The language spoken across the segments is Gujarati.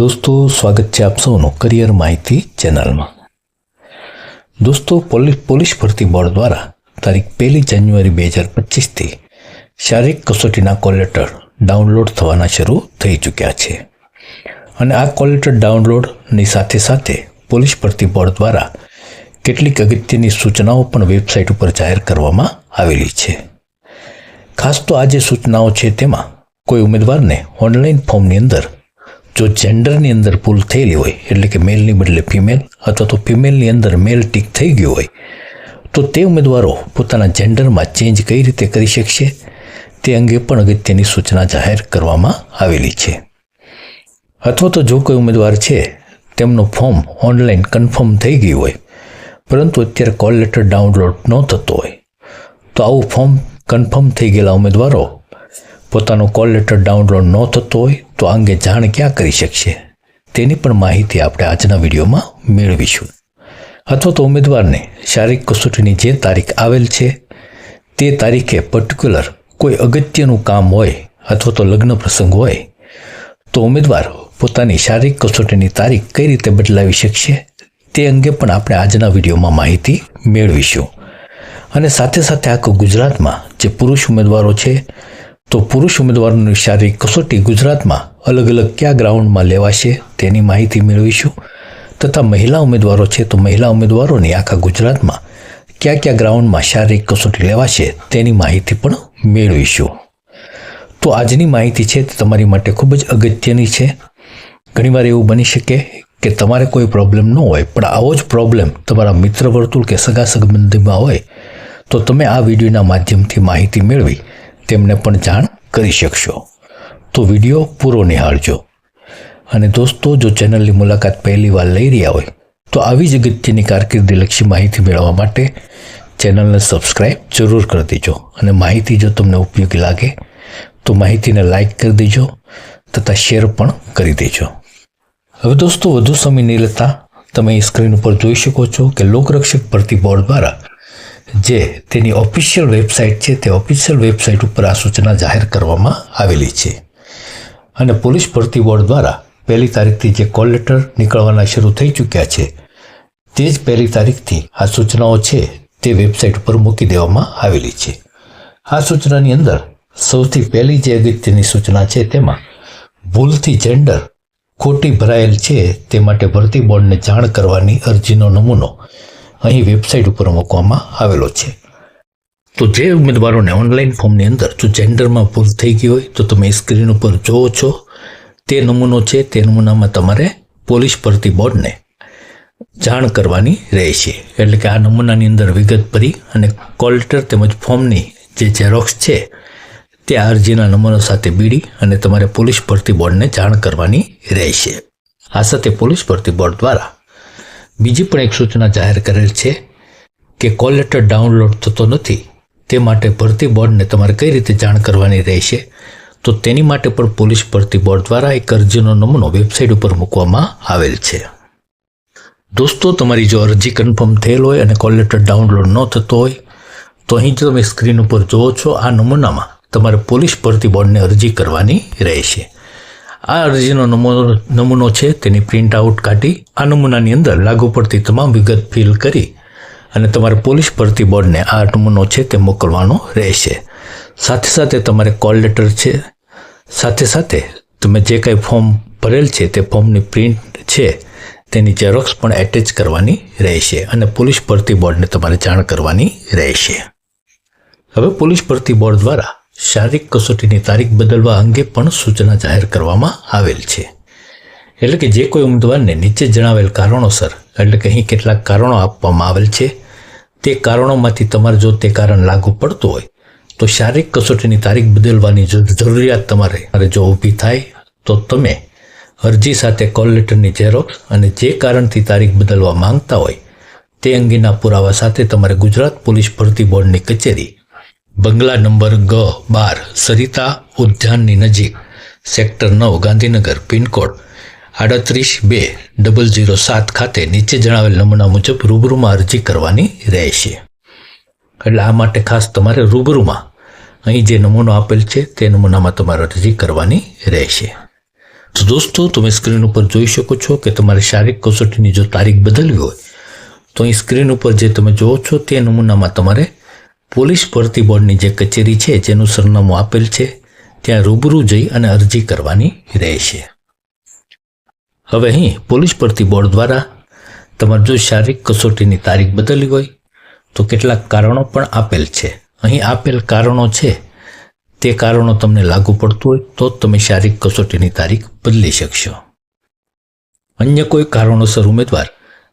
દોસ્તો, સ્વાગત છે આપ સૌનું કરિયર માહિતી ચેનલમાં. દોસ્તો પોલીસ પોલીસ ભરતી બોર્ડ દ્વારા તારીખ પહેલી જાન્યુઆરી બે હજાર પચીસથી શારીરિક કસોટીના કોલેટર ડાઉનલોડ થવાના શરૂ થઈ ચૂક્યા છે. અને આ કોલેટર ડાઉનલોડની સાથે સાથે પોલીસ ભરતી બોર્ડ દ્વારા કેટલીક અગત્યની સૂચનાઓ પણ વેબસાઇટ ઉપર જાહેર કરવામાં આવેલી છે. ખાસ તો આ જે સૂચનાઓ છે તેમાં કોઈ ઉમેદવારને ઓનલાઈન ફોર્મની અંદર જો જેન્ડરની અંદર ભૂલ થયેલી હોય, એટલે કે મેલની બદલે ફિમેલ અથવા તો ફિમેલની અંદર મેલ ટીક થઈ ગયું હોય, તો તે ઉમેદવારો પોતાના જેન્ડરમાં ચેન્જ કઈ રીતે કરી શકશે, તે અંગે પણ અગત્યની સૂચના જાહેર કરવામાં આવેલી છે. અથવા તો જો કોઈ ઉમેદવાર છે, તેમનું ફોર્મ ઓનલાઈન કન્ફર્મ થઈ ગયું હોય, પરંતુ અત્યારે કોલ લેટર ડાઉનલોડ ન થતો હોય, તો આવું ફોર્મ કન્ફર્મ થઈ ગયેલા ઉમેદવારો પોતાનો કોલ લેટર ડાઉનલોડ ન થતો હોય તો આ અંગે જાણ ક્યાં કરી શકશે? તેની પણ માહિતી આપણે આજના વિડીયોમાં મેળવીશું. અથવા તો ઉમેદવારને શારીરિક કસોટીની જે તારીખ આવેલ છે, તે તારીખે પર્ટિક્યુલર કોઈ અગત્યનું કામ હોય અથવા તો લગ્ન પ્રસંગ હોય, તો ઉમેદવાર પોતાની શારીરિક કસોટીની તારીખ કઈ રીતે બદલાવી શકશે, તે અંગે પણ આપણે આજના વિડીયોમાં માહિતી મેળવીશું. અને સાથે સાથે આખું ગુજરાતમાં જે પુરુષ ઉમેદવારો છે, તો પુરુષ ઉમેદવારોની શારીરિક કસોટી ગુજરાતમાં અલગ અલગ કયા ગ્રાઉન્ડમાં લેવાશે તેની માહિતી મેળવીશું. તથા મહિલા ઉમેદવારો છે તો મહિલા ઉમેદવારોની આખા ગુજરાતમાં કયા કયા ગ્રાઉન્ડમાં શારીરિક કસોટી લેવાશે તેની માહિતી પણ મેળવીશું. તો આજની માહિતી છે તે તમારી માટે ખૂબ જ અગત્યની છે. ઘણીવાર એવું બની શકે કે તમારે કોઈ પ્રોબ્લેમ ન હોય, પણ આવો જ પ્રોબ્લેમ તમારા મિત્ર વર્તુળ કે સગા સંબંધીમાં હોય, તો તમે આ વિડીયોના માધ્યમથી માહિતી મેળવી તેમને પણ જાણ કરી શકશો. તો વીડિયો પૂરો નિહાળજો. અને દોસ્તો, જો ચેનલની મુલાકાત પહેલી વાર લઈ રહ્યા હોય, તો આવી જ અગત્યની કારકિર્દીલક્ષી માહિતી મેળવવા માટે ચેનલને સબસ્ક્રાઈબ જરૂર કરી દેજો. અને માહિતી જો તમને ઉપયોગી લાગે, તો માહિતીને લાઈક કરી દેજો તથા શેર પણ કરી દેજો. હવે દોસ્તો, વધુ સમય નહીં લેતા તમે સ્ક્રીન ઉપર જોઈ શકો છો કે લોકરક્ષક ભરતી બોર્ડ દ્વારા જે તેની ઓફિશિયલ વેબસાઇટ છે, તે ઓફિશિયલ વેબસાઇટ ઉપર આ સૂચના જાહેર કરવામાં આવેલી છે. અને પોલીસ ભરતી બોર્ડ દ્વારા પહેલી તારીખથી જે કોલ લેટર નીકળવાના શરૂ થઈ ચૂક્યા છે, તે જ પહેલી તારીખથી આ સૂચનાઓ છે તે વેબસાઇટ ઉપર મૂકી દેવામાં આવેલી છે. આ સૂચનાની અંદર સૌથી પહેલી જે અગત્યની સૂચના છે તેમાં ભૂલથી જેન્ડર ખોટી ભરાયેલ છે તે માટે ભરતી બોર્ડને જાણ કરવાની અરજીનો નમૂનો અહીં વેબસાઇટ ઉપર મૂકવામાં આવેલો છે. તો જે ઉમેદવારોને ઓનલાઈન ફોર્મની અંદર જો જેન્ડરમાં ભૂલ થઈ ગઈ હોય, તો તમે સ્ક્રીન ઉપર જોવો છો. તે નમૂનો છે, તે નમૂનામાં તમારે પોલીસ ભરતી બોર્ડને જાણ કરવાની રહેશે. એટલે કે આ નમૂનાની અંદર વિગત ભરી અને કોલ્ટર તેમજ ફોર્મની જે ઝેરોક્સ છે, તે અરજીના નમૂના સાથે બીડી અને તમારે પોલીસ ભરતી બોર્ડને જાણ કરવાની રહેશે. આ સાથે પોલીસ ભરતી બોર્ડ દ્વારા બીજી પણ એક સૂચના જાહેર કરેલ છે કે કોલ લેટર ડાઉનલોડ થતો નથી. તે માટે ભરતી બોર્ડને તમારે કઈ રીતે જાણ કરવાની રહેશે? તો તેની માટે પણ પોલીસ ભરતી બોર્ડ દ્વારા એક અરજીનો નમૂનો વેબસાઇટ ઉપર મૂકવામાં આવેલ છે. દોસ્તો, તમારી જો અરજી કન્ફર્મ થયેલ હોય અને કોલ લેટર ડાઉનલોડ ન થતો હોય, તો અહીં જો તમે સ્ક્રીન ઉપર જુઓ છો, આ નમૂનામાં તમારે પોલીસ ભરતી બોર્ડને અરજી કરવાની રહેશે. આ અરજીનો નમૂનો નમૂનો છે, તેની પ્રિન્ટ આઉટ કાઢી, આ નમૂનાની અંદર લાગુ પડતી તમામ વિગત ફિલ કરી અને તમારે પોલીસ ભરતી બોર્ડને આ નમૂનો છે તે મોકલવાનો રહેશે. સાથે સાથે તમારે કોલ લેટર છે. સાથે સાથે તમે જે કાંઈ ફોર્મ ભરેલ છે તે ફોર્મની પ્રિન્ટ છે તેની ઝેરોક્સ પણ એટેચ કરવાની રહેશે અને પોલીસ ભરતી બોર્ડને તમારે જાણ કરવાની રહેશે. હવે પોલીસ ભરતી બોર્ડ દ્વારા શારીરિક કસોટીની તારીખ બદલવા અંગે પણ સૂચના જાહેર કરવામાં આવેલ છે. એટલે કે જે કોઈ ઉમેદવારને નીચે જણાવેલ કારણોસર, એટલે કે અહીં કેટલાક કારણો આપવામાં આવેલ છે તે કારણોમાંથી તમારે જો તે કારણ લાગુ પડતું હોય, તો શારીરિક કસોટીની તારીખ બદલવાની જરૂરિયાત તમારે. જો ઊભી થાય, તો તમે અરજી સાથે કોલ લેટરની ઝેરોક્સ અને જે કારણથી તારીખ બદલવા માંગતા હોય, તે અંગેના પુરાવા સાથે તમારે ગુજરાત પોલીસ ભરતી બોર્ડની કચેરી, બંગલા નંબર ગ બાર, સરિતા ઉદ્યાનની નજીક, સેક્ટર નવ, ગાંધીનગર, પિનકોડ આડત્રીસ બે ડબલ જીરો સાત ખાતે નીચે જણાવેલ નમૂના મુજબ રૂબરૂમાં અરજી કરવાની રહેશે. એટલે આ માટે ખાસ તમારે રૂબરૂમાં અહીં જે નમૂનો આપેલ છે તે નમૂનામાં તમારે અરજી કરવાની રહેશે. તો દોસ્તો, તમે સ્ક્રીન ઉપર જોઈ શકો છો કે તમારે શારીરિક કસોટીની જો તારીખ બદલવી હોય, તો અહીં સ્ક્રીન ઉપર જે તમે જોવો છો તે નમૂનામાં તમારે પોલીસ ભરતી બોર્ડની જે કચેરી છે, જેનું સરનામું આપેલ છે, ત્યાં રૂબરૂ જઈ અને અરજી કરવાની રહેશે. હવે અહીં પોલીસ ભરતી બોર્ડ દ્વારા તમારી જો શારીરિક કસોટીની તારીખ બદલી હોય, તો કેટલાક કારણો પણ આપેલ છે. અહીં આપેલ કારણો છે, તે કારણો તમને લાગુ પડતું હોય, તો તમે શારીરિક કસોટીની તારીખ બદલી શકશો. અન્ય કોઈ કારણોસર ઉમેદવાર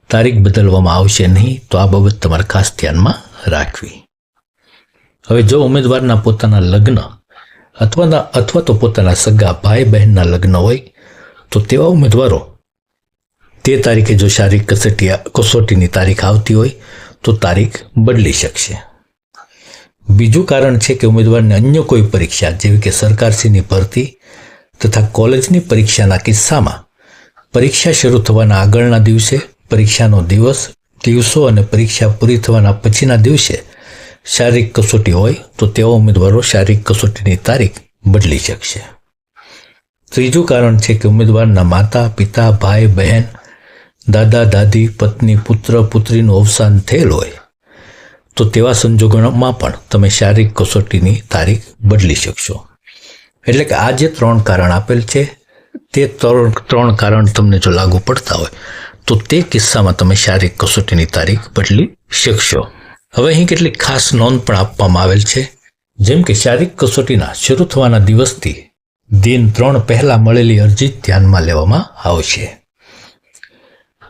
તારીખ બદલવામાં આવશે નહીં, તો આ બાબત તમારે ખાસ ધ્યાનમાં રાખવી. હવે જો ઉમેદવારના પોતાના લગ્ન અથવા અથવા તો પોતાના સગા ભાઈ બહેનના લગ્ન હોય તો તેવા ઉમેદવારો તે તારીખે જો શારીરિક કસોટી કસોટીની તારીખ આવતી હોય, તો તારીખ બદલી શકશે. બીજું કારણ છે કે ઉમેદવારને અન્ય કોઈ પરીક્ષા, જેવી કે સરકારશ્રીની ભરતી તથા કોલેજની પરીક્ષાના કિસ્સામાં પરીક્ષા શરૂ થવાના આગળના દિવસે, પરીક્ષાનો દિવસ, દિવસો અને પરીક્ષા પૂરી થવાના પછીના દિવસે શારીરિક કસોટી હોય, તો તેવા ઉમેદવારો શારીરિક કસોટીની તારીખ બદલી શકશે. ત્રીજું કારણ છે કે ઉમેદવારના માતા, પિતા, ભાઈ, બહેન, દાદા, દાદી, પત્ની, પુત્ર, પુત્રીનું અવસાન થયેલ હોય, તો તેવા સંજોગોમાં પણ તમે શારીરિક કસોટીની તારીખ બદલી શકશો. એટલે કે આ જે ત્રણ કારણ આપેલ છે, તે ત્રણ ત્રણ કારણ તમને જો લાગુ પડતા હોય, તો તે કિસ્સામાં તમે શારીરિક કસોટીની તારીખ બદલી શકશો. હવે અહીં કેટલીક ખાસ નોંધ પણ આપવામાં આવેલ છે, જેમ કે શારીરિક કસોટીના શરૂ થવાના દિવસથી દિન ત્રણ પહેલાં મળેલી અરજી ધ્યાનમાં લેવામાં આવશે.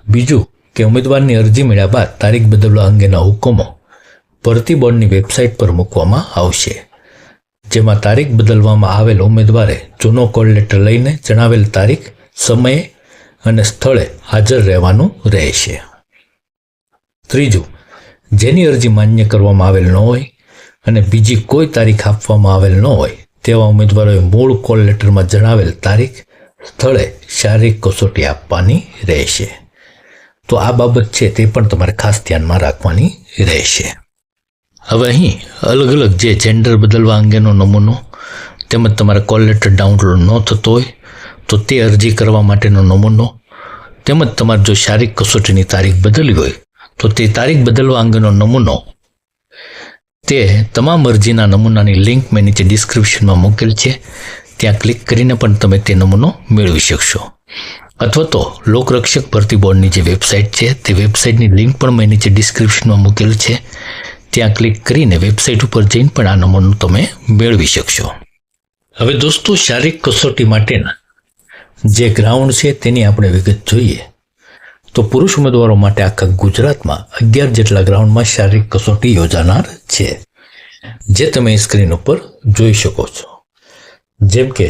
બીજું કે ઉમેદવારની અરજી મળ્યા બાદ તારીખ બદલવા અંગેના હુકમો ભરતી બોર્ડની વેબસાઇટ પર મૂકવામાં આવશે. જેમાં તારીખ બદલવામાં આવેલ ઉમેદવારે જૂનો કોલ લેટર લઈને જણાવેલ તારીખ, સમયે અને સ્થળે હાજર રહેવાનું રહેશે. ત્રીજું, જેની અરજી માન્ય કરવામાં આવેલ ન હોય અને બીજી કોઈ તારીખ આપવામાં આવેલ ન હોય તેવા ઉમેદવારોએ મૂળ કોલ લેટરમાં જણાવેલ તારીખ, સ્થળે શારીરિક કસોટી આપવાની રહેશે. તો આ બાબત છે તે પણ તમારે ખાસ ધ્યાનમાં રાખવાની રહેશે. હવે અહીં અલગ અલગ જે જેન્ડર બદલવા અંગેનો નમૂનો તેમજ તમારે કોલ લેટર ડાઉનલોડ ન થતો હોય, તો તે અરજી કરવા માટેનો નમૂનો તેમજ તમારે જો શારીરિક કસોટીની તારીખ બદલવી હોય, તો તે તારીખ બદલવા અંગેનો નમૂનો તે તમામ અરજીના નમૂનાની લિંક મેં નીચે ડિસ્ક્રિપ્શનમાં મૂકેલ છે. ત્યાં ક્લિક કરીને પણ તમે તે નમૂનો મેળવી શકશો. અથવા તો લોકરક્ષક ભરતી બોર્ડની જે વેબસાઇટ છે, તે વેબસાઇટની લિંક પણ મેં નીચે ડિસ્ક્રિપ્શનમાં મૂકેલ છે. ત્યાં ક્લિક કરીને વેબસાઇટ ઉપર જઈને પણ આ નમૂનો તમે મેળવી શકશો. હવે દોસ્તો, શારીરિક કસોટી માટેના જે ગ્રાઉન્ડ છે, તેની આપણે વિગત જોઈએ. તો પુરુષ ઉમેદવારો માટે આખા ગુજરાતમાં અગિયાર જેટલા ગ્રાઉન્ડમાં શારીરિક કસોટી યોજાનાર છે, જે તમે સ્ક્રીન ઉપર જોઈ શકો છો. જેમ કે,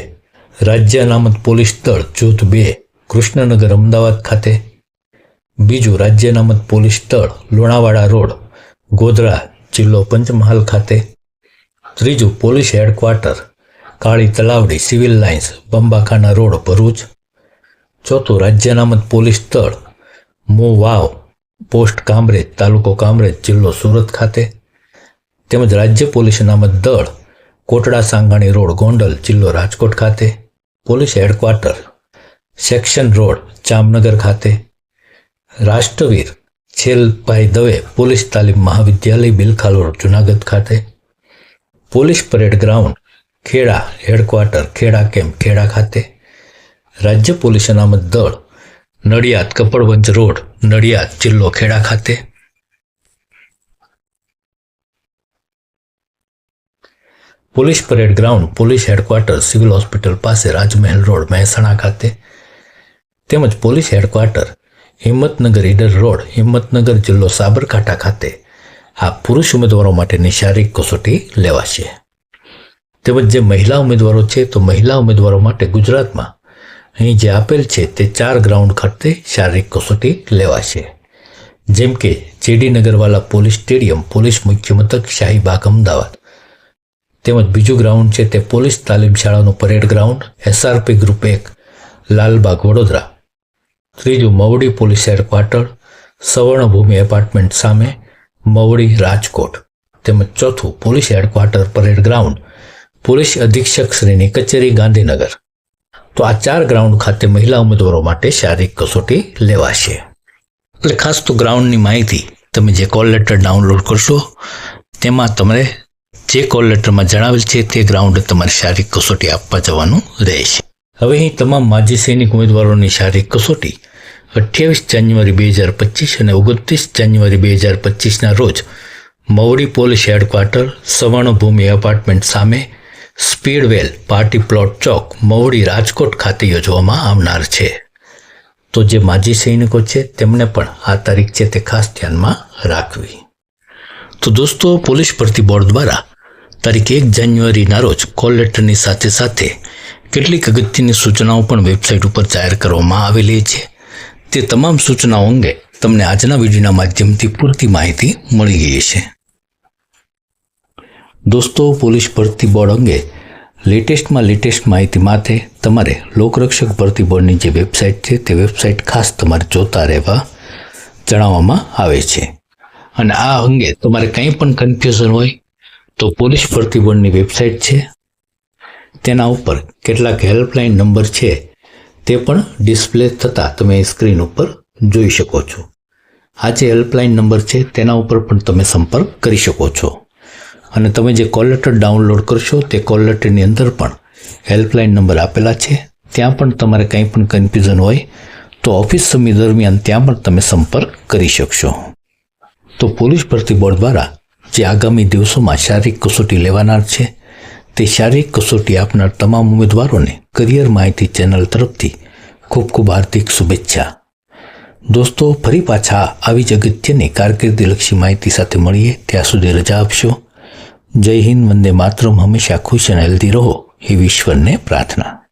રાજ્ય અનામત પોલીસ દળ જૂથ બે, કૃષ્ણનગર અમદાવાદ ખાતે. બીજું રાજ્ય અનામત પોલીસ દળ લુણાવાડા રોડ, ગોધરા જિલ્લો પંચમહાલ ખાતે. ત્રીજું police headquarter, Kali Talavdi civil lines, Bambakhana road Bharuch. ચોથું રાજ્ય અનામત પોલીસ દળ મો વાવ, પોસ્ટ કામરેજ, તાલુકો કામરેજ, જિલ્લો સુરત ખાતે, તેમજ રાજ્ય પોલીસ અનામત દળ, કોટડા સાંગાણી રોડ, ગોંડલ, જિલ્લો રાજકોટ ખાતે, police headquarter, section road, Jamnagar ખાતે, રાષ્ટ્રવીર, છેલભાઈ દવે, પોલીસ તાલીમ મહાવિદ્યાલય, બિલખાલોર, જુનાગઢ ખાતે, police parade ground, Kheda headquarter, Kheda camp, Kheda ખાતે, રાજ્ય પોલીસ અનામત દળ નડિયાદ કપડવંજ રોડ, નડિયાદ જિલ્લો ખેડા ખાતે. Police parade ground, police headquarter, civil hospital પાસે રાજમહેલ રોડ, મહેસાણા ખાતે. તેમજ police headquarter, Himmatnagar Idar road, Himmatnagar જિલ્લો સાબરકાંઠા ખાતે. આ પુરુષ ઉમેદવારો માટેની શારીરિક કસોટી લેવાશે. તેમજ જે મહિલા ઉમેદવારો છે, તો મહિલા ઉમેદવારો માટે ગુજરાતમાં અહીં જે આપેલ છે તે ચાર ગ્રાઉન્ડ ખાતે શારીરિક કસોટી લેવાશે. જેમ કે J D Nagarwala police stadium, police મુખ્ય મથક શાહીબાગ અમદાવાદ. તેમજ બીજું ગ્રાઉન્ડ છે તે પોલીસ તાલીમ શાળાનું પરેડ ગ્રાઉન્ડ, એસઆરપી ગ્રુપ એક, લાલબાગ, વડોદરા. ત્રીજું, Mavdi police headquarter, Savarnabhumi apartment સામે મવડી રાજકોટ. તેમજ ચોથું, police headquarter parade ground, police અધિક્ષક શ્રીની કચેરી ગાંધીનગર. તો આ ચાર ગ્રાઉન્ડ ખાતે મહિલા ઉમેદવારો માટે શારીરિક કસોટી લેવાશે. એટલે ખાસ તો ગ્રાઉન્ડની માહિતી તમે જે કોલ લેટર ડાઉનલોડ કરશો, તેમાં તમારે જે કોલ લેટરમાં જણાવેલ છે તે ગ્રાઉન્ડ તમારે શારીરિક કસોટી આપવા જવાનું રહેશે. હવે અહીં તમામ માજી સૈનિક ઉમેદવારોની શારીરિક કસોટી અઠ્યાવીસ જાન્યુઆરી બે હજાર પચીસ અને ઓગણત્રીસ જાન્યુઆરી બે હજાર પચીસના રોજ Mavdi police headquarter Savarnabhumi apartment સામે સ્પીડવેલ પાર્ટી પ્લોટ ચોક મવડી રાજકોટ ખાતે યોજવામાં આવનાર છે. તો જે માજી સૈનિકો છે, તેમને પણ આ તારીખ છે તે ખાસ ધ્યાનમાં રાખવી. તો દોસ્તો, પોલીસ ભરતી બોર્ડ દ્વારા તારીખ એક જાન્યુઆરીના રોજ કોલ લેટરની સાથે સાથે કેટલીક અગત્યની સૂચનાઓ પણ વેબસાઇટ ઉપર જાહેર કરવામાં આવેલી છે. તે તમામ સૂચનાઓ અંગે તમને આજના વિડીયોના માધ્યમથી પૂરતી માહિતી મળી ગઈ છે. દોસ્તો, પોલીસ ભરતી બોર્ડ અંગે લેટેસ્ટમાં લેટેસ્ટ માહિતી માટે તમારે લોકરક્ષક ભરતી બોર્ડની જે વેબસાઇટ છે, તે વેબસાઇટ ખાસ તમારે જોતા રહેવા જણાવવામાં આવે છે. અને આ અંગે તમારે કંઈ પણ કન્ફ્યુઝન હોય તો પોલીસ ભરતી બોર્ડની વેબસાઇટ છે. તેના ઉપર કેટલાક હેલ્પલાઇન નંબર છે, તે પણ ડિસ્પ્લે થતાં તમે સ્ક્રીન ઉપર જોઈ શકો છો. આ જે હેલ્પલાઇન નંબર છે, તેના ઉપર પણ તમે સંપર્ક કરી શકો છો. અને તમે જે કોલ લેટર ડાઉનલોડ કરશો તે કોલ લેટરની અંદર પણ હેલ્પલાઇન નંબર આપેલા છે. ત્યાં પણ તમારે કંઈ પણ કન્ફ્યુઝન હોય તો ઓફિસ સમય દરમિયાન ત્યાં પણ તમે સંપર્ક કરી શકશો. તો પોલીસ ભરતી બોર્ડ દ્વારા જે આગામી દિવસોમાં શારીરિક કસોટી લેવાનાર છે, તે શારીરિક કસોટી આપનાર તમામ ઉમેદવારોને કરિયર માહિતી ચેનલ તરફથી ખૂબ ખૂબ હાર્દિક શુભેચ્છા. દોસ્તો, ફરી પાછા આવી જ અગત્યની કારકિર્દીલક્ષી માહિતી સાથે મળીએ. ત્યાં સુધી રજા આપશો. જય હિન્દ વંદે માતરમ. હંમેશા ખુશ અને હેલ્ધી રહો. એ ઈશ્વરને પ્રાર્થના.